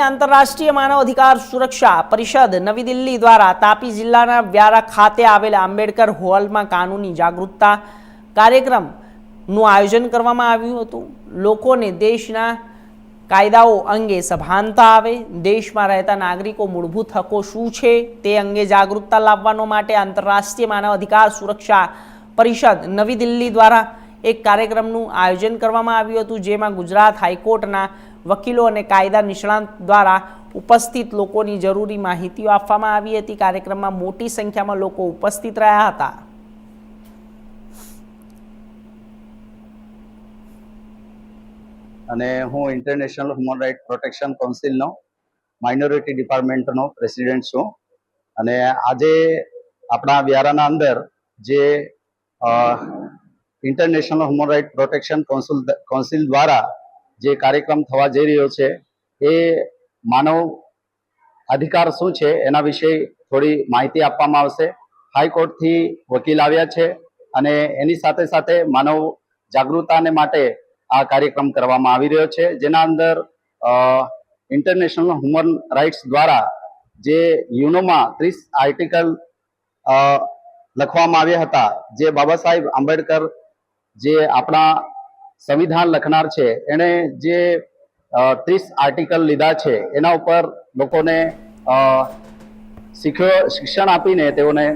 આંતરરાષ્ટ્રીય માનવ અધિકાર સુરક્ષા પરિષદ નવી દિલ્હી દ્વારા તાપી જિલ્લાના વ્યારા ખાતે આવેલા આંબેડકર હોલમાં કાનૂની જાગૃતતા કાર્યક્રમનું આયોજન કરવામાં આવ્યું હતું. લોકોને દેશના કાયદાઓ અંગે સભાનતા આવે, દેશમાં રહેતા નાગરિકો મૂળભૂત હકો શું છે તે અંગે જાગૃતતા લાવવાનો માટે આંતરરાષ્ટ્રીય માનવ અધિકાર સુરક્ષા પરિષદ નવી દિલ્હી દ્વારા એક કાર્યક્રમનું આયોજન કરવામાં આવ્યું હતું, જેમાં ગુજરાત હાઈકોર્ટના વકીલો અને કાયદા નિષ્ણાંત દ્વારા ઉપસ્થિત લોકોની જરૂરી માહિતીઓ આપવામાં આવી હતી. કાર્યક્રમમાં મોટી સંખ્યામાં લોકો ઉપસ્થિત રહ્યા હતા. અને હું ઇન્ટરનેશનલ હ્યુમન રાઇટ પ્રોટેક્શન કાઉન્સિલનો માઇનોરિટી ડિપાર્ટમેન્ટનો પ્રેસિડેન્ટ છું. અને આજે આપણા વ્યારાના અંદર જે international human right protection council council દ્વારા જે કાર્યક્રમ થવા જઈ રહ્યો છે, એ માનવ અધિકાર શું છે એના વિશે થોડી માહિતી આપવામાં આવશે. હાઈકોર્ટથી વકીલ આવ્યા છે અને એની સાથે સાથે માનવ જાગૃતતાને માટે આ કાર્યક્રમ કરવામાં આવી રહ્યો છે, જેના અંદર ઇન્ટરનેશનલ હ્યુમન રાઇટ્સ દ્વારા જે યુનોમાં ત્રીસ આર્ટિકલ લખવામાં આવ્યા હતા, જે બાબા સાહેબ આંબેડકર જે આપણા સંવિધાન લખનાર છે. એણે જે ત્રીસ આર્ટિકલ લીધા છે, એના ઉપર લોકોને શિક્ષણ આપીને તેઓને